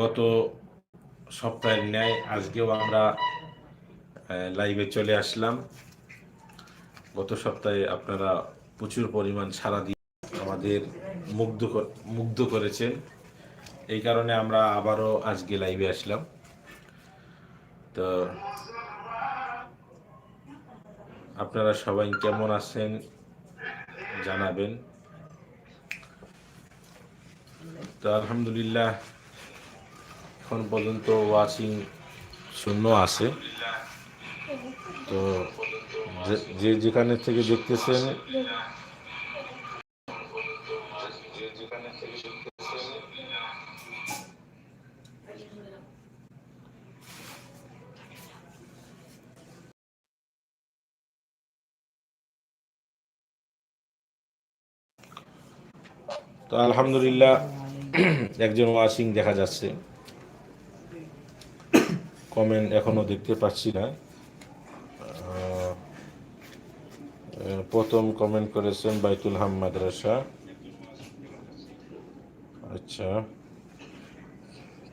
গত সপ্তাহের ন্যায় আজকেও আমরা লাইভে চলে আসলাম। গত সপ্তাহে আপনারা প্রচুর পরিমাণ সারা দিয়ে আমাদের মুগ্ধ মুগ্ধ করেছেন। এই কারণে আমরা আবারও আজকে লাইভে আসলাম। তো আপনারা সবাই কেমন আছেন জানাবেন। তো আলহামদুলিল্লাহ এখন পর্যন্ত ওয়াচিং শূন্য আছে। তো যে- যেখানে থেকে দেখতেছেন, তো আলহামদুলিল্লাহ, একজন ওয়াচিং দেখা যাচ্ছে। কমেন্ট এখনও দেখতে পাচ্ছি না। প্রথম কমেন্ট করেছেন বাইতুল হাম মাদ্রাসা। আচ্ছা।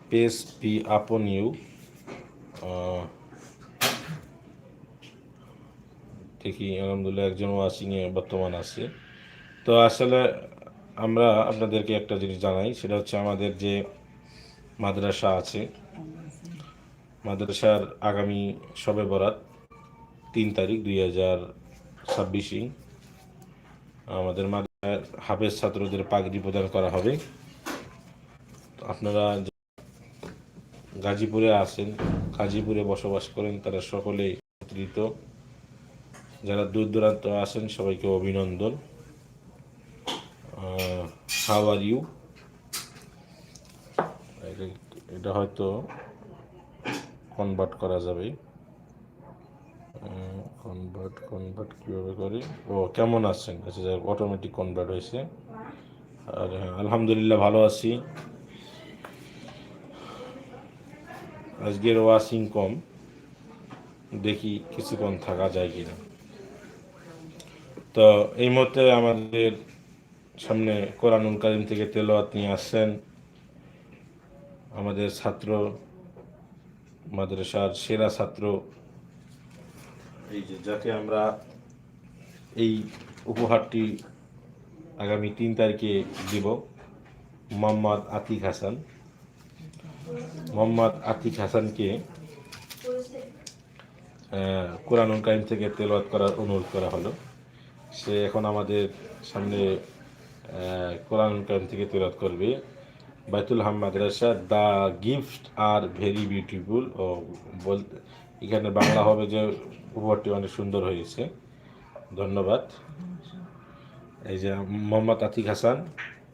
পেস পি আপন ইউ দেখি, আলহামদুলিল্লাহ একজন ওয়াচিংয়ে বর্তমান আছে। তো আসলে আমরা আপনাদেরকে একটা জিনিস জানাই, সেটা হচ্ছে আমাদের যে মাদ্রাসা আছে মাদ্রাসার আগামী সবে বরাত, তিন তারিখ দুই হাজার ছাব্বিশে আমাদের মাদ্রাসার হাফেজ ছাত্রদের পাগড়ি প্রদান করা হবে। আপনারা গাজীপুরে আছেন, গাজীপুরে বসবাস করেন, তারা সকলেই একত্রিত। যারা দূর দূরান্ত আছেন, সবাইকে অভিনন্দন। হাউ আর ইউ এটা হয়তো কনভার্ট করা যাবে কনভার্ট কনভার্ট কীভাবে করি? ও, কেমন আছেন? আচ্ছা যাক অটোমেটিক কনভার্ট হয়েছে। আর হ্যাঁ আলহামদুলিল্লাহ ভালো আছি। আজকের ওয়াশিং কম। দেখি কিছুক্ষণ থাকা যায় কিনা। তো, এই মুহূর্তে আমাদের সামনে কোরআনুল কারিম থেকে তেলাওয়াত নিয়ে আসছেন আমাদের ছাত্র মাদ্রাসার সেরা ছাত্র। এই যে যাকে আমরা এই উপহারটি আগামী তিন তারিখে দিব মোহাম্মদ আতিক হাসান। মোহাম্মদ আতিক হাসানকে আহ, কোরআনুল কারিম থেকে তেলাওয়াত করার অনুরোধ করা হলো। সে এখন আমাদের সামনে কোরআন কারিম থেকে তেলাওয়াত করবে। Baitul Ham Madrasa the gift are very beautiful. ও বলতে এখানে বাংলা হবে যে উপহারটি অনেক সুন্দর হয়েছে। ধন্যবাদ। এই যে মোহাম্মদ আতিক হাসান,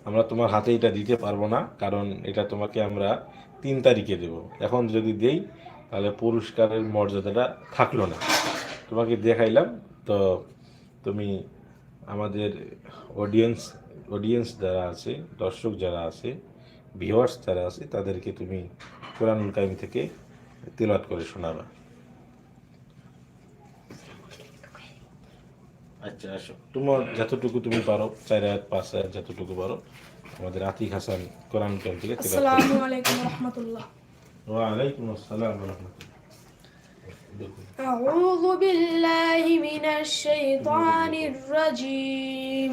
আমরা তোমার হাতে এটা দিতে পারব না, কারণ এটা তোমাকে আমরা তিন তারিখে দেব। এখন যদি দেই, তাহলে পুরস্কারের মর্যাদাটা থাকল না। তোমাকে দেখাইলাম, তো তুমি আমাদের অডিয়েন্স অডিয়েন্স যারা আছে, দর্শক যারা আছে ভিউয়ার্স যারা আছে তাদেরকে তুমি কোরআনুল কাইম থেকে তিলাত করে শোনাবা আচ্ছা আসো তোমার যতটুকু তুমি পারো চার আয়াত পাঁচ আয়াত যতটুকু পারো আমাদের আতিক হাসান কোরআন কাইম থেকে তিলাত করো। আসসালামু আলাইকুম রহমতুল্লাহ ওয়ালাইকুম আসসালাম ওয়া রাহমাতুল্লাহ। দেখুন। أعوذ بالله من الشيطان الرجيم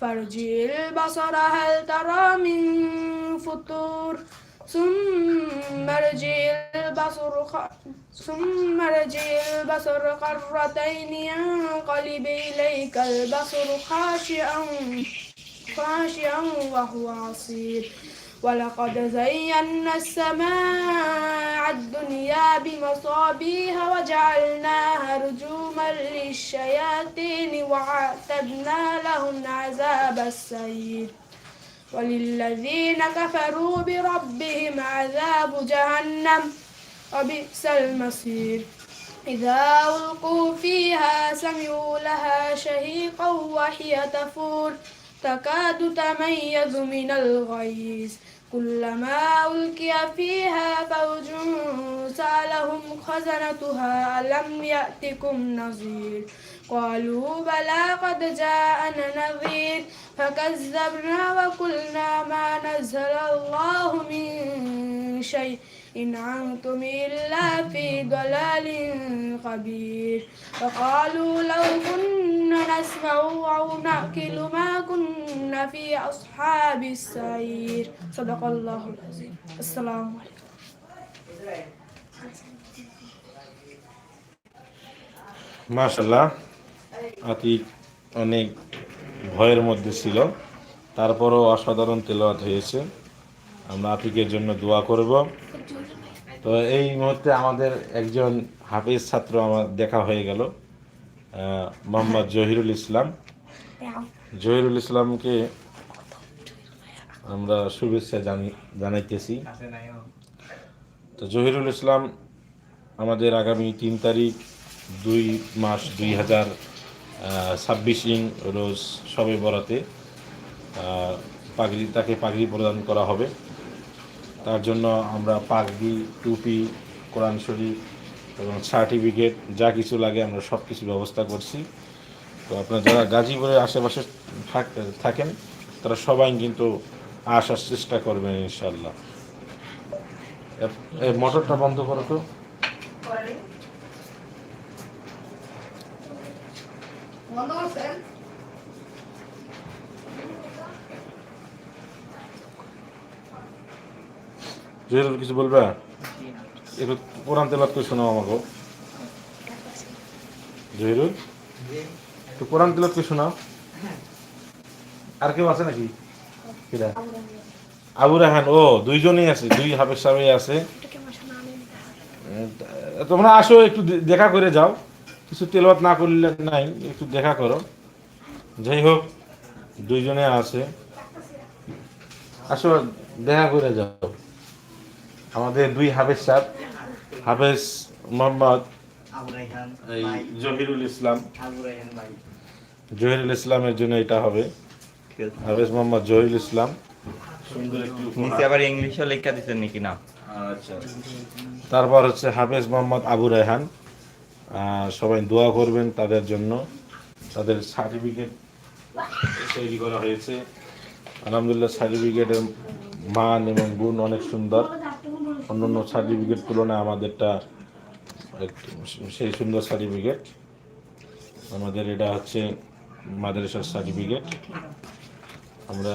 فارجع البصر هل ترى من فطور؟ ثم البصر خ... ثم ارجع البصر قرتين ينقلب إليك البصر خاشعا خاشعا وهو عصير. ولقد زينا السماء الدنيا بمصابيح وجعلناها رجوما للشياطين وأعتدنا لهم عذاب السعير وللذين كفروا بربهم عذاب جهنم وبئس المصير. إذا ألقوا فيها سمعوا لها شهيقا وهي تفور. تكاد تميز من الغيظ كلما ألقي فيها فوج سألهم خزنتها ألم يأتكم نذير قالوا بلى قد جاءنا نذير فكذبنا وقلنا ما نزل الله من شيء إن أنتم إلا في ضلال خبير فقالوا لو كنا نسمع أو نأكل ما كنا في أصحاب السعير صدق الله العظيم السلام عليكم মাশাল্লাহ আতিক অনেক ভয়ের মধ্যে ছিল তারপরও অসাধারণ তেলাওয়াত হয়েছে আমরা আতিকের জন্য দোয়া করব তো এই মুহূর্তে আমাদের একজন হাফিজ ছাত্র আমার দেখা হয়ে গেল মোহাম্মদ জহিরুল ইসলাম। জহিরুল ইসলামকে আমরা শুভেচ্ছা জানি জানাইতেছি। তো জহিরুল ইসলাম, আমাদের আগামী তিন তারিখ দুই মাস দুই হাজার ছাব্বিশ ইং রোজ সবে বরাতে পাগড়ি তাকে পাগড়ি প্রদান করা হবে। তার জন্য আমরা পাগড়ি টুপি, কোরআন শরীফ এবং সার্টিফিকেট, যা কিছু লাগে আমরা সব কিছু ব্যবস্থা করছি। তো আপনারা যারা গাজীপুরের আশেপাশে থাক- থাকেন, তারা সবাই কিন্তু আসার চেষ্টা করবেন ইনশাল্লাহ মোটরটা বন্ধ করো তো। জহিরুল কিছু বলবে? একটু কোরআন তেলাত করে শোনাও আমাকে। জহিরুল? একটু কোরআন তেলাত করে শোনাও। আর কেউ আছে নাকি? কিরা? আবু রাহান, ও, দুইজনই আছে, দুই হাফেজ সাহেব আছে। তোমরা আসো, একটু দেখা করে যাও। কিছু তেলবাত না করলে নাই, একটু দেখা করো। যাই হোক, দুইজনে আছে। আসো, দেখা করে যাও। আমাদের দুই হাফেজ সাহেব হাফেজ মোহাম্মদ এই জহিরুল ইসলাম। আবু রাইহান ভাই। জহিরুল ইসলামের জন্য এটা হবে। হাফেজ মোহাম্মদ জহিরুল ইসলাম। সুন্দর একটি নিচে আবার ইংলিশও লেখা দিচ্ছেন নাকি না? আচ্ছা তারপর হচ্ছে হাফেজ মোহাম্মদ আবু রেহান সবাই দোয়া করবেন তাদের জন্য। তাদের সার্টিফিকেট তৈরি করা হয়েছে। আলহামদুলিল্লাহ সার্টিফিকেটের মান এবং গুণ অনেক সুন্দর। অন্যান্য সার্টিফিকেট তুলনায় আমাদেরটা একটু সেই সুন্দর সার্টিফিকেট। আমাদের এটা হচ্ছে মাদ্রাসার সার্টিফিকেট। আমরা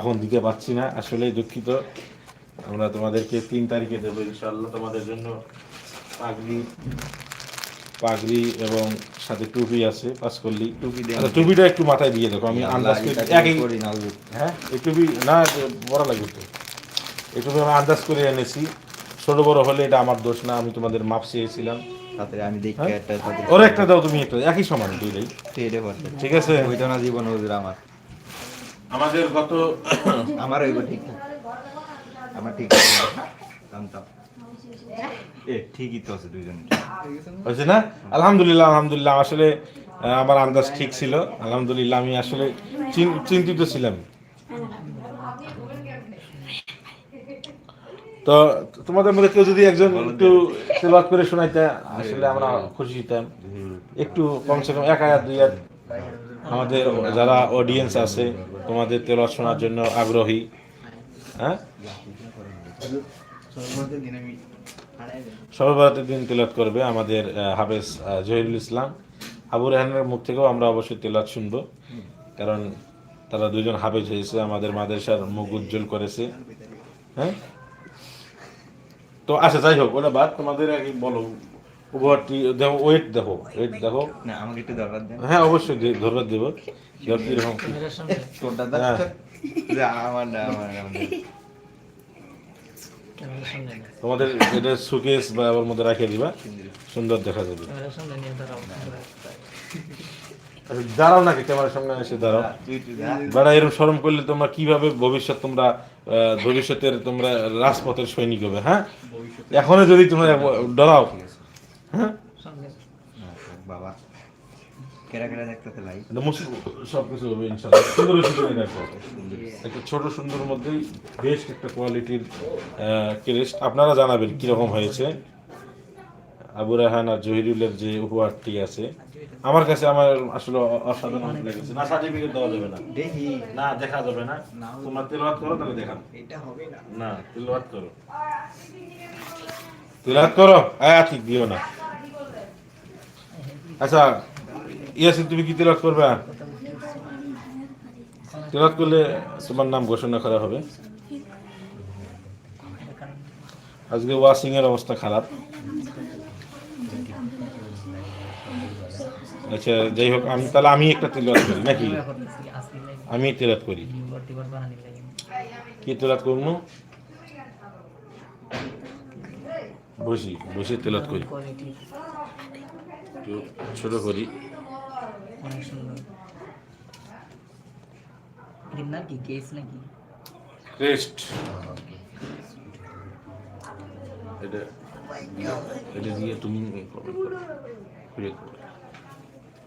এখন দিতে পারছি না আসলে দুঃখিত। আমরা তোমাদেরকে তিন তারিখে দেবো ইনশাল্লাহ তোমাদের জন্য পাগড়ি পাগড়ি এবং সাথে টুপি আছে টুপি দেন। আচ্ছা, টুপিটা একটু মাথায় দিয়ে দেখো আমি আন্দাজ করি না হ্যাঁ এই টুপি না বড় লাগবে তো এই টুপি আমি আন্দাজ করে এনেছি। ছোট বড় হলে এটা আমার দোষ না আমি তোমাদের মাপ চেয়েছিলাম। তাড়াতাড়ি আমি দেখি হ্যাঁ? একটা তাদের ওর একটা দাও তুমি একটা একই সমান দুইটাই ঠিক আছে? ওইটা না জীবন হুজুর আমার। আমাদের গত আমার ওইগো ঠিক আমার ঠিক। জানতাম এ ঠিকই তো আছে দুইজন। হয়েছে না? আলহামদুলিল্লাহ আলহামদুলিল্লাহ। আসলে আমার আন্দাজ ঠিক ছিল। আলহামদুলিল্লাহ আমি আসলে চিন্তিত ছিলাম। তো তোমাদের মধ্যে কেউ যদি একজন একটু তেলাওয়াত করে শোনাইতে আসলে আমরা খুশি হতাম একটু কমসে কম এক আয়াত দুই আয়াত আমাদের যারা অডিয়েন্স আছে তোমাদের তেলাওয়াত শোনার জন্য আগ্রহী। হ্যাঁ? সর্বভারতের দিন তেলাত করবে আমাদের হাফেজ জহিরুল ইসলাম। আবু রেহানের মুখ থেকেও আমরা অবশ্যই তেলাত শুনব। কারণ তারা দুজন হাফেজ হয়েছে আমাদের মাদ্রাসার মুখ উজ্জ্বল করেছে। হ্যাঁ? তো আচ্ছা যাই হোক ওটা বাদ তোমাদের আগে বলো উপহারটি দেখো ওয়েট দেখো ওয়েট দেখো। না আমাকে একটু দরকার দেন। হ্যাঁ অবশ্যই ধরবার দেবো। হ্যাঁ। দেখ আমার আমার তোমাদের এটা সুকেস বা ওর মধ্যে রাখিয়ে দিবা। সুন্দর। দেখা যাবে। দাঁড়াও নাকি ক্যামেরার সামনে এসে দাঁড়াও। তুই বেড়া এরকম স্মরণ করলে তোমরা কীভাবে ভবিষ্যৎ তোমরা ভবিষ্যতের তোমরা রাজপথের সৈনিক হবে হ্যাঁ? এখনও যদি তোমরা ডরাও হ্যাঁ? বাবা। লাই এটা মুশকিল সবকিছু হবে ইনশাআল্লাহ। সুন্দর সুন্দর একটা ছোট সুন্দর মধ্যেই বেশ একটা কোয়ালিটির ক্রেস্ট আপনারা জানাবেন কীরকম হয়েছে। আবু রাহান আর জহিরুলের যে উপহারটি আছে আমার কাছে আমার আসলে অসাধারণ লেগেছে। না সার্টিফিকেট দেওয়া যাবে না। দেখি। না দেখা যাবে না। তোমরা তেলাওয়াত করো তাহলে দেখান এটা হবে না। না তেলাওয়াত করো। তেলাওয়াত করো? আয়াতি দিও না। আচ্ছা ইয়াসিন তুমি কি তেলাওয়াত করবে? তেলাওয়াত করলে তোমার নাম ঘোষণা করা হবে। আজকে ওয়াশিং এর অবস্থা খারাপ। আচ্ছা যাই হোক আমি তাহলে আমি একটা তেলাওয়াত করি নাকি? আমি তেলাওয়াত করি। কি তেলাওয়াত করব? বসি বসে তেলাওয়াত করি। ছোট করি। অনেক সুন্দর। এর কি কেস নাকি? ক্রেস্ট। এটা এটা দিয়ে তুমি খুলে করো।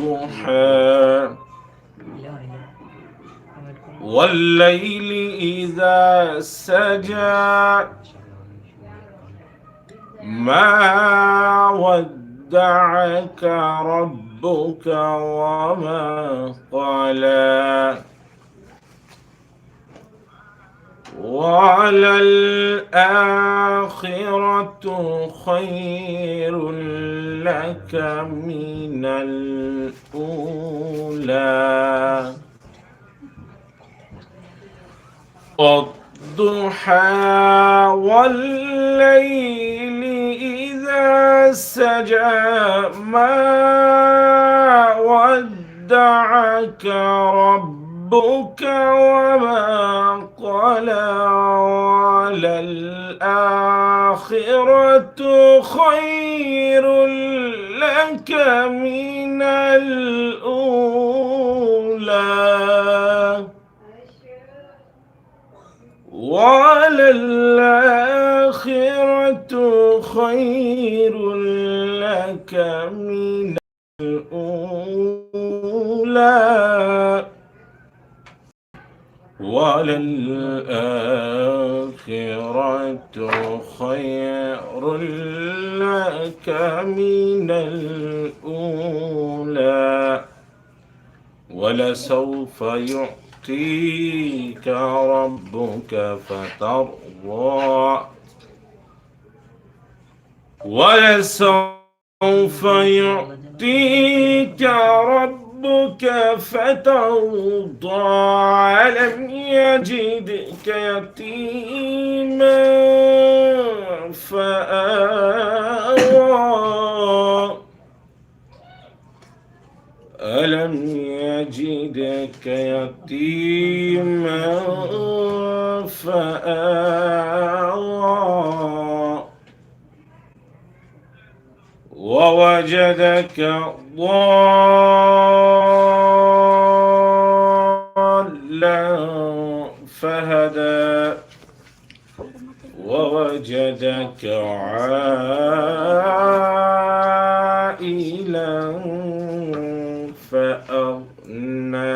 والضحى والليل إذا سجى ما ودعك ربك وما قلى. وللآخرة خير لك من الأولى. والضحى والليل إذا سجى ما ودعك ربك وما قلى وللآخرة خير لك من الأولى. وللآخرة خير لك من الأولى. وللآخرة خير لك من الأولى ولسوف يعطيك ربك فترضى ولسوف يعطيك ربك فترضى ألم يجدك يتيما فآوى. ألم يجدك يتيما فآوى. ووجدك ضالا فهدى ووجدك عائلا فأغنى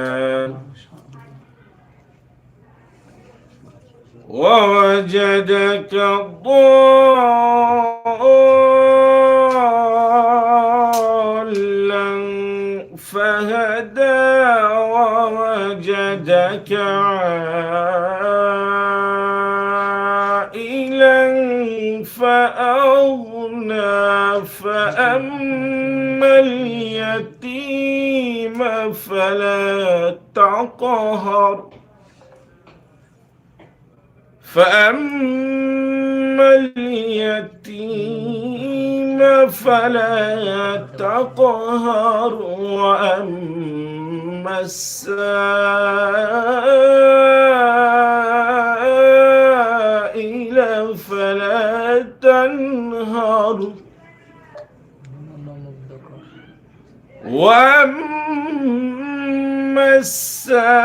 ووجدك ضالا ووجدك عائلا فأغنى فأما اليتيم فلا تقهر. فأما اليتيم فلا تقهر وأما السائل فلا تنهر. وأما السائل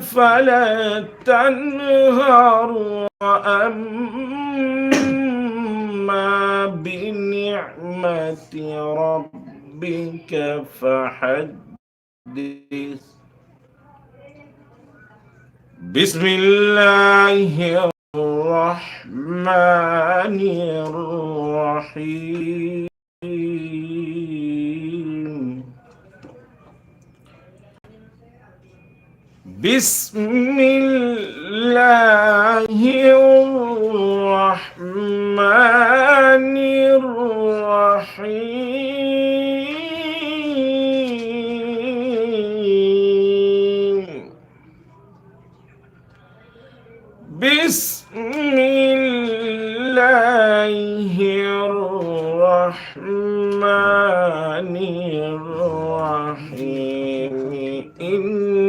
فلا تنهر. وأما بنعمة ربك ربك فحدث. بسم الله الرحمن الرحيم. بسم الله الرحمن الرحيم. بسم الله الرحمن الرحيم إنا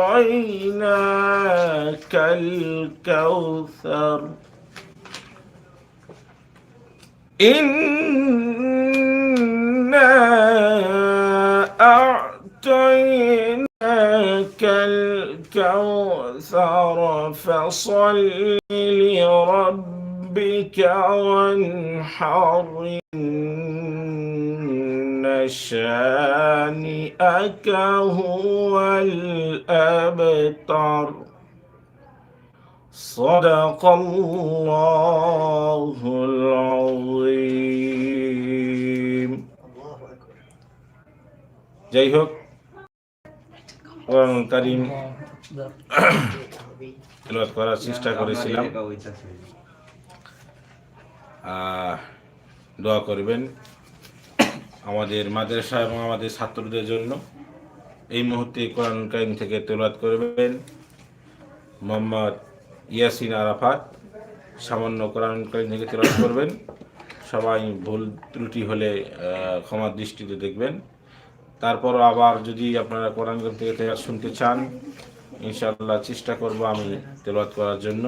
أعطيناك الكوثر إنا الكوثر فصل لربك وانحر إن شانئك هو الأبتر صدق الله العظيم যাই হোক কারিম তেলাওয়াত করার চেষ্টা করেছিলাম। দোয়া করবেন আমাদের মাদ্রাসা এবং আমাদের ছাত্রদের জন্য। এই মুহূর্তে কোরআন কাইম থেকে তেলাওয়াত করবেন মোহাম্মদ ইয়াসিন আরাফাত। সামান্য কোরআন কারিম থেকে তেলাওয়াত করবেন। সবাই ভুল ত্রুটি হলে ক্ষমার দৃষ্টিতে দেখবেন। তারপর আবার যদি আপনারা কোরআন কারিম থেকে তেলাওয়াত শুনতে চান, ইনশাআল্লাহ চেষ্টা করব আমি তেলাওয়াত করার জন্য।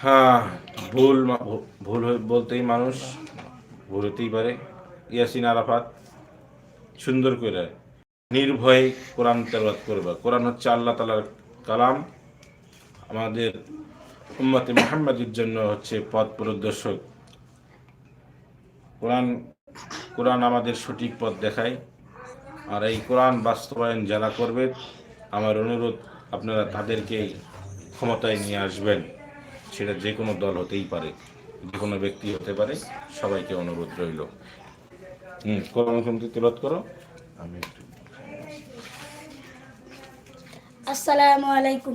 হ্যাঁ ভুল ভুল বলতেই মানুষ, ভুল হতেই পারে। ইয়াসিন আরাফাত, সুন্দর করে, নির্ভয়ে কোরআন তেলাওয়াত করবে। কোরআন হচ্ছে আল্লাহ তালার কালাম। আমাদের উম্মতে মোহাম্মদের জন্য হচ্ছে পথ প্রদর্শক। কোরআন কোরআন আমাদের সঠিক পথ দেখায়। আর এই কোরআন বাস্তবায়ন যারা করবে আমার অনুরোধ আপনারা তাদেরকে ক্ষমতায় নিয়ে আসবেন। সেটা যে কোনো দল হতেই পারে যে কোনো ব্যক্তি হতে পারে সবাইকে অনুরোধ রইল। হুম কোরআন তিলত করো। আমি আসসালামু আলাইকুম।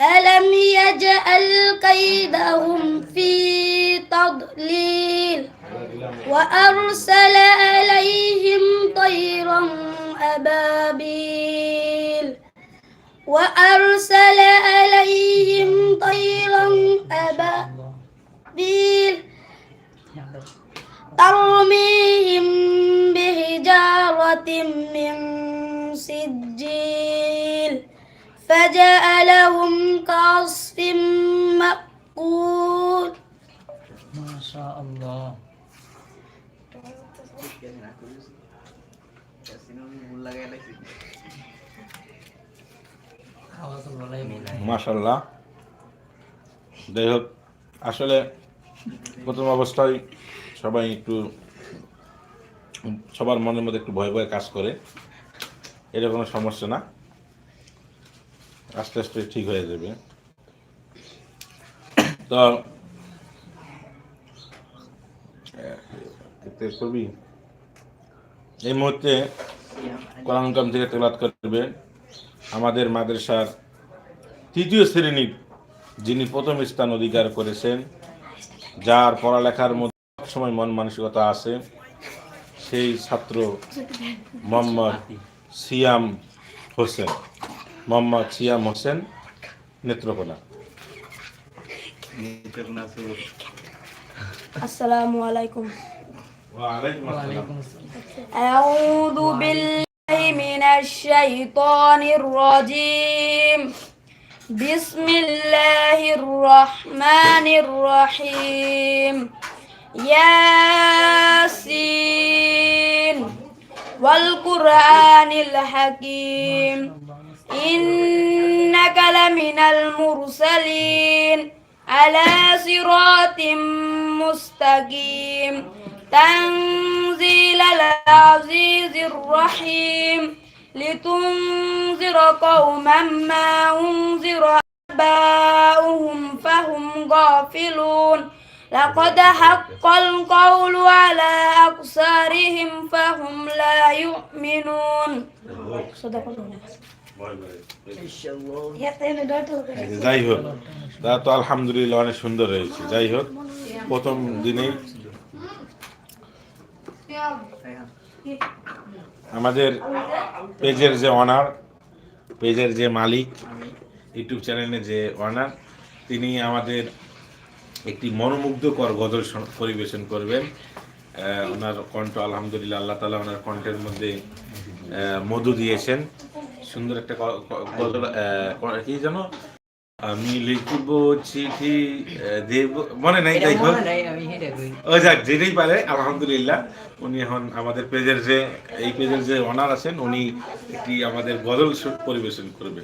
ألم يجعل كيدهم في تضليل وأرسل عليهم طيرا أبابيل وأرسل عليهم طيرا أبابيل ترميهم بحجارة من سجيل فجعلهم كعصف مأكول মাশা আল্লাহ আওয়াজ বলাই মিলাই মাশাল্লাহ যাই হোক আসলে প্রথম অবস্থায় সবাই একটু সবার মনের মধ্যে একটু ভয় ভয় কাজ করে এটা কোনো সমস্যা না আস্তে আস্তে ঠিক হয়ে যাবে। তো করবি এই মুহূর্তে কোরআন কাম থেকে তেলাত করবে আমাদের মাদ্রাসার তৃতীয় শ্রেণির যিনি প্রথম স্থান অধিকার করেছেন, যার পড়ালেখার মধ্যে সময় মন মানসিকতা আছে, সেই ছাত্র মোহাম্মদ সিয়াম হোসেন। মোহাম্মদ সিয়াম হোসেন নেত্রকোনা السلام عليكم ওয়ালাইকুম ওয়ালাইকুম আসসালাম أعوذ بالله من الشيطان الرجيم بسم الله الرحمن الرحيم ياسين والقرآن الحكيم إنك لمن المرسلين. على صراط مستقيم. تنزيل العزيز الرحيم. لتنذر قوما ما أنذر آباؤهم فهم غافلون. لقد حق القول على أكثرهم فهم لا يؤمنون. صدق الله যাই হোক। তা তো আলহামদুলিল্লাহ অনেক সুন্দর হয়েছে। যাই হোক প্রথম দিনেই আমাদের পেজের যে অনার পেজের যে মালিক ইউটিউব চ্যানেলের যে অনার তিনি আমাদের একটি মনোমুগ্ধকর গজল পরিবেশন করবেন। ওনার কণ্ঠ আলহামদুলিল্লাহ আল্লাহ তালা ওনার কণ্ঠের মধ্যে মধু দিয়েছেন। সুন্দর একটা গজল কি জানো আমি লিখব চিঠি দেব মনে নাই যাই হোক মনে নাই, আমি হেঁটে কই ও যাক যেটাই পারে আলহামদুলিল্লাহ উনি এখন আমাদের পেজের যে এই পেজের যে অনার আছেন উনি একটি আমাদের গজল পরিবেশন করবে।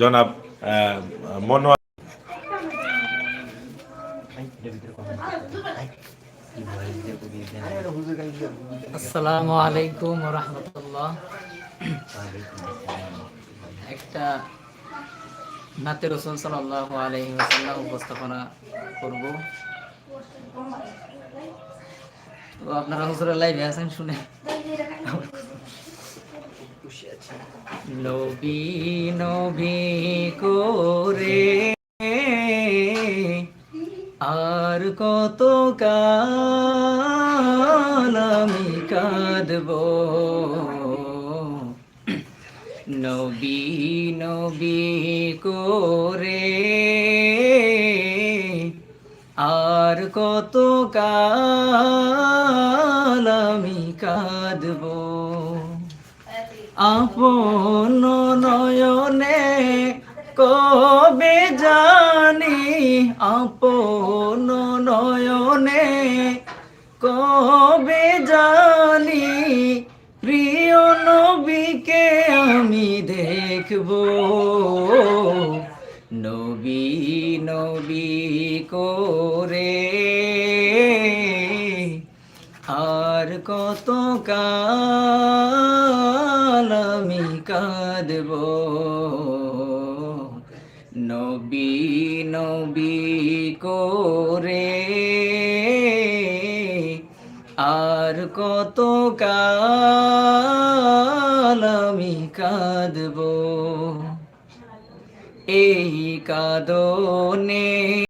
জনাব মনোয়ার আসসালামু আলাইকুম রহমতুল্লাহ। একটা নাতে রসুল সাল্লাহ আলহি ওসাল্লাম উপস্থাপনা করব। তো আপনারা লাইভে আছেন শুনে? নবী নবী করে আর কত কাল আমি কাঁদব। নবী নবী করে। আর কত কাল আমি কাঁদব? আপন নয়নে কবে জানি? আপন নয়নে কবে জানি? নবীকে আমি দেখব। নবী নবী করে। আর কত কাল আমি কাঁদব। নবী নবী করে। আর কত কাল আমি কাঁদব এই কাদনে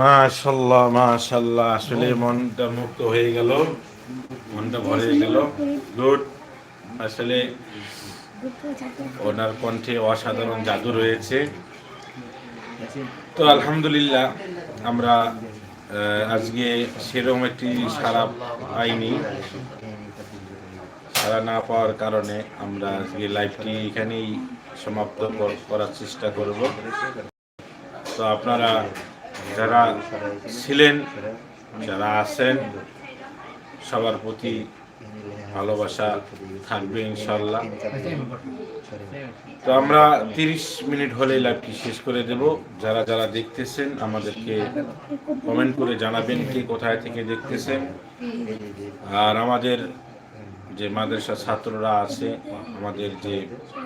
মাশাল্লাহ মাশাল্লাহ আসলে মনটা মুক্ত হয়ে গেল। মনটা ভরে গেল। গুড আসলে ওনার কণ্ঠে অসাধারণ জাদু রয়েছে। তো আলহামদুলিল্লাহ, আমরা আজকে সেরকম একটি সারা পাইনি। সারা না পাওয়ার কারণে আমরা আজকে লাইভটি এখানেই সমাপ্ত কর- করার চেষ্টা করব। তো আপনারা যারা ছিলেন, যারা আছেন, সবার প্রতি ভালোবাসা থাকবে ইনশাল্লাহ তো আমরা তিরিশ মিনিট হলে লাইভটি শেষ করে দেব। যারা যারা দেখতেছেন, আমাদেরকে কমেন্ট করে জানাবেন কে কোথায় থেকে দেখতেছেন। আর আমাদের যে মাদ্রাসা ছাত্ররা আছে, আমাদের যে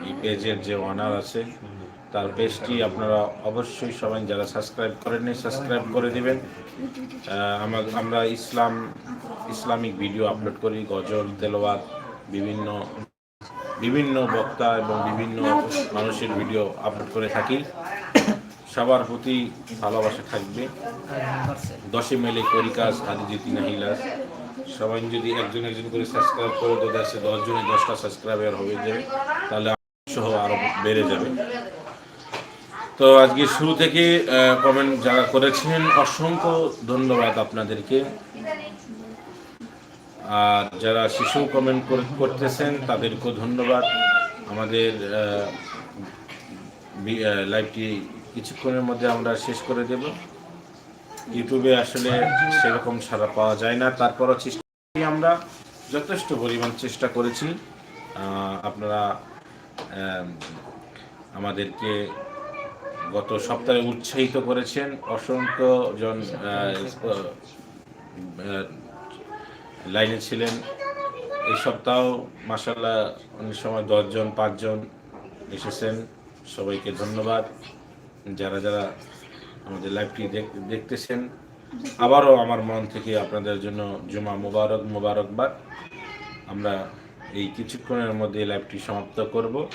এই পেজের যে ওনার আছে, তার পেজটি আপনারা অবশ্যই সবাই যারা সাবস্ক্রাইব করেননি, সাবস্ক্রাইব করে দিবেন। আমরা ইসলাম, ইসলামিক ভিডিও আপলোড করি, গজল, তেলাওয়াত, বিভিন্ন বিভিন্ন বক্তা এবং বিভিন্ন মানুষের ভিডিও আপলোড করে থাকি। সবার প্রতি ভালোবাসা থাকবে। দশে মেলে করি জিতি হিলাস সবাই যদি একজন একজন করে সাবস্ক্রাইব করে তো দেশে দশ জনে দশটা সাবস্ক্রাইবার হয়ে যাবে তাহলে সহ আরও বেড়ে যাবে। তো আজকে শুরু থেকে কমেন্ট যারা করেছেন অসংখ্য ধন্যবাদ আপনাদেরকে। আর যারা শিশু কমেন্ট করতেছেন, তাদেরকেও ধন্যবাদ। আমাদের লাইভটি কিছুক্ষণের মধ্যে আমরা শেষ করে দেব। ইউটিউবে আসলে সেরকম সারা পাওয়া যায় না। তারপরও চেষ্টা আমরা, যথেষ্ট পরিমাণ চেষ্টা করেছি। আপনারা আমাদেরকে গত সপ্তাহে উৎসাহিত করেছেন। অসংখ্য জন লাইনে ছিলেন। এই সপ্তাহ মাসাল্লাহ অনেক সময় দশজন, পাঁচজন এসেছেন। সবাইকে ধন্যবাদ। যারা যারা আমাদের লাইভটি দেখ- দেখতেছেন। আবারও আমার মন থেকে আপনাদের জন্য জুমা মুবারক মুবারকবাদ। আমরা এই কিছুক্ষণের মধ্যে লাইভটি সমাপ্ত করব।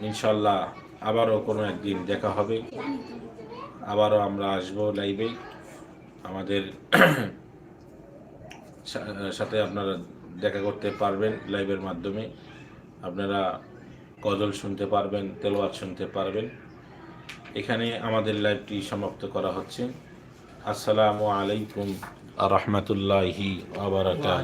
ইনশাল্লাহ আবারও কোনো একদিন দেখা হবে। আবারও আমরা আসব লাইভে আমাদের সাথে আপনারা দেখা করতে পারবেন লাইভের মাধ্যমে। আপনারা গজল শুনতে পারবেন তেলোয়াত শুনতে পারবেন। এখানে আমাদের লাইভটি সমাপ্ত করা হচ্ছে। আসসালামু আলাইকুম রহমতুল্লাহি রহমতুল্লাহ